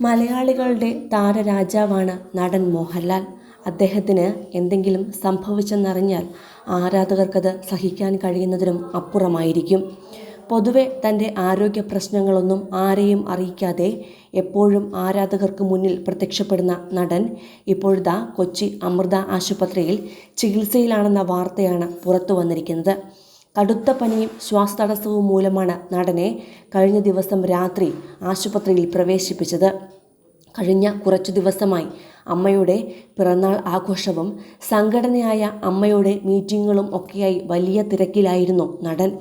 മലയാളികളുടെ താരരാജാവാണ് നടൻ മോഹൻലാൽ. അദ്ദേഹത്തിന് എന്തെങ്കിലും സംഭവിച്ചെന്നറിഞ്ഞാൽ ആരാധകർക്കത് സഹിക്കാൻ കഴിയുന്നതിനും അപ്പുറമായിരിക്കും. പൊതുവെ തന്റെ ആരോഗ്യ പ്രശ്നങ്ങളൊന്നും ആരെയും അറിയിക്കാതെ എപ്പോഴും ആരാധകർക്ക് മുന്നിൽ പ്രത്യക്ഷപ്പെടുന്ന നടൻ ഇപ്പോഴത്തെ കൊച്ചി അമൃത ആശുപത്രിയിൽ ചികിത്സയിലാണെന്ന വാർത്തയാണ് പുറത്തു വന്നിരിക്കുന്നത്. കടുത്ത പനിയും ശ്വാസതടസ്സവും മൂലമാണ് നടനെ കഴിഞ്ഞ ദിവസം രാത്രി ആശുപത്രിയിൽ പ്രവേശിപ്പിച്ചത്. കഴിഞ്ഞ കുറച്ചു ദിവസമായി അമ്മയുടെ പിറന്നാൾ ആഘോഷവും സംഘടനയായ അമ്മയുടെ മീറ്റിങ്ങുകളും ഒക്കെയായി വലിയ തിരക്കിലായിരുന്നു നടൻ.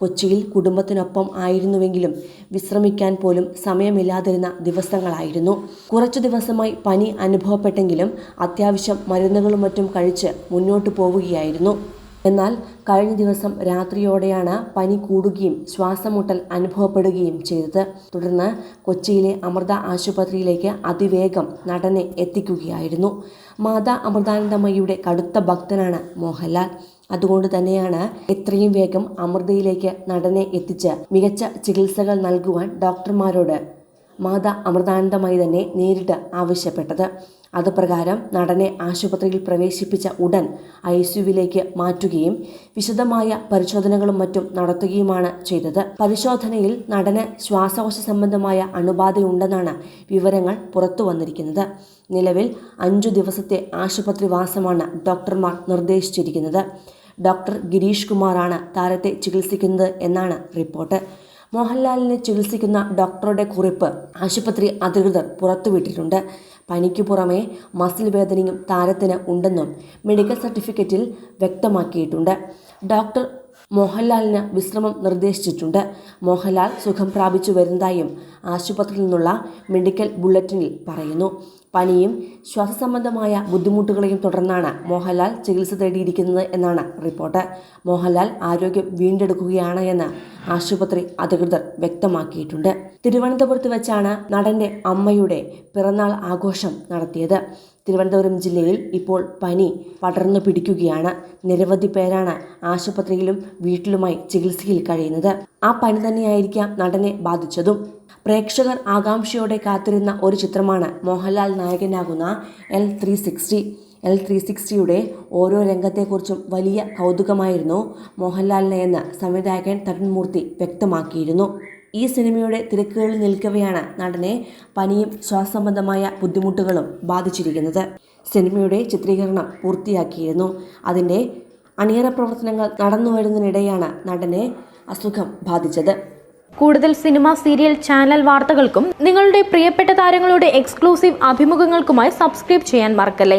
കൊച്ചിയിൽ കുടുംബത്തിനൊപ്പം ആയിരുന്നുവെങ്കിലും വിശ്രമിക്കാൻ പോലും സമയമില്ലാതിരുന്ന ദിവസങ്ങളായിരുന്നു. കുറച്ചു ദിവസമായി പനി അനുഭവപ്പെട്ടെങ്കിലും അത്യാവശ്യം മരുന്നുകളും മറ്റും കഴിച്ച് മുന്നോട്ട് പോവുകയായിരുന്നു. എന്നാൽ കഴിഞ്ഞ ദിവസം രാത്രിയോടെയാണ് പനി കൂടുകയും ശ്വാസമുട്ടൽ അനുഭവപ്പെടുകയും ചെയ്തത്. തുടർന്ന് കൊച്ചിയിലെ അമൃത ആശുപത്രിയിലേക്ക് അതിവേഗം നടനെ എത്തിക്കുകയായിരുന്നു. മാതാ അമൃതാനന്ദമയിയുടെ കടുത്ത ഭക്തനാണ് മോഹൻലാൽ. അതുകൊണ്ട് തന്നെയാണ് എത്രയും വേഗം അമൃതയിലേക്ക് നടനെ എത്തിച്ച് മികച്ച ചികിത്സകൾ നൽകുവാൻ ഡോക്ടർമാരോട് മാതാ അമൃതാനന്ദമായി തന്നെ നേരിട്ട് ആവശ്യപ്പെട്ടത്. അതുപ്രകാരം നടനെ ആശുപത്രിയിൽ പ്രവേശിപ്പിച്ച ഉടൻ ഐ സിയുവിലേക്ക് മാറ്റുകയും വിശദമായ പരിശോധനകളും മറ്റും നടത്തുകയുമാണ് ചെയ്തത്. പരിശോധനയിൽ നടന് ശ്വാസകോശ സംബന്ധമായ അണുബാധയുണ്ടെന്നാണ് വിവരങ്ങൾ പുറത്തു വന്നിരിക്കുന്നത്. നിലവിൽ അഞ്ചു ദിവസത്തെ ആശുപത്രിവാസമാണ് ഡോക്ടർമാർ നിർദ്ദേശിച്ചിരിക്കുന്നത്. ഡോക്ടർ ഗിരീഷ് കുമാറാണ് താരത്തെ ചികിത്സിക്കുന്നത് എന്നാണ് റിപ്പോർട്ട്. മോഹൻലാലിനെ ചികിത്സിക്കുന്ന ഡോക്ടറുടെ കുറിപ്പ് ആശുപത്രി അധികൃതർ പുറത്തുവിട്ടിട്ടുണ്ട്. പനിക്കു പുറമെ മസിൽ വേദനയും താരത്തിന് ഉണ്ടെന്നും മെഡിക്കൽ സർട്ടിഫിക്കറ്റിൽ വ്യക്തമാക്കിയിട്ടുണ്ട്. ഡോക്ടർ മോഹൻലാലിന് വിശ്രമം നിർദ്ദേശിച്ചിട്ടുണ്ട്. മോഹൻലാൽ സുഖം പ്രാപിച്ചു വരുന്നതായും ആശുപത്രിയിൽ നിന്നുള്ള മെഡിക്കൽ ബുള്ളറ്റിനിൽ പറയുന്നു. പനിയും ശ്വാസസംബന്ധമായ ബുദ്ധിമുട്ടുകളെയും തുടർന്നാണ് മോഹൻലാൽ ചികിത്സ തേടിയിരിക്കുന്നത് എന്നാണ് റിപ്പോർട്ട്. മോഹൻലാൽ ആരോഗ്യം വീണ്ടെടുക്കുകയാണ് എന്ന് ആശുപത്രി അധികൃതർ വ്യക്തമാക്കിയിട്ടുണ്ട്. തിരുവനന്തപുരത്ത് വെച്ചാണ് നടന്റെ അമ്മയുടെ പിറന്നാൾ ആഘോഷം നടത്തിയത്. തിരുവനന്തപുരം ജില്ലയിൽ ഇപ്പോൾ പനി പടർന്നു പിടിക്കുകയാണ്. നിരവധി പേരാണ് ആശുപത്രിയിലും വീട്ടിലുമായി ചികിത്സയിൽ കഴിയുന്നത്. ആ പനി തന്നെയായിരിക്കാം നടനെ ബാധിച്ചതും. പ്രേക്ഷകർ ആകാംക്ഷയോടെ കാത്തിരുന്ന ഒരു ചിത്രമാണ് മോഹൻലാൽ നായകനാകുന്ന L three sixty. L three സിക്സ്റ്റിയുടെ ഓരോ രംഗത്തെക്കുറിച്ചും വലിയ കൗതുകമായിരുന്നു മോഹൻലാലിനെ എന്ന് സംവിധായകൻ തരുൺമൂർത്തി വ്യക്തമാക്കിയിരുന്നു. ഈ സിനിമയുടെ തിരക്കുകളിൽ നിൽക്കവെയാണ് നടനെ പനിയും ശ്വാസംബന്ധമായ ബുദ്ധിമുട്ടുകളും ബാധിച്ചിരിക്കുന്നത്. സിനിമയുടെ ചിത്രീകരണം പൂർത്തിയാക്കിയിരുന്നു. അതിന്റെ അണിയറ പ്രവർത്തനങ്ങൾ നടന്നു വരുന്നതിനിടെയാണ് നടനെ അസുഖം ബാധിച്ചത്. കൂടുതൽ സിനിമ സീരിയൽ ചാനൽ വാർത്തകൾക്കും നിങ്ങളുടെ പ്രിയപ്പെട്ട താരങ്ങളുടെ എക്സ്ക്ലൂസീവ് അഭിമുഖങ്ങൾക്കുമായി സബ്സ്ക്രൈബ് ചെയ്യാൻ മറക്കല്ലേ?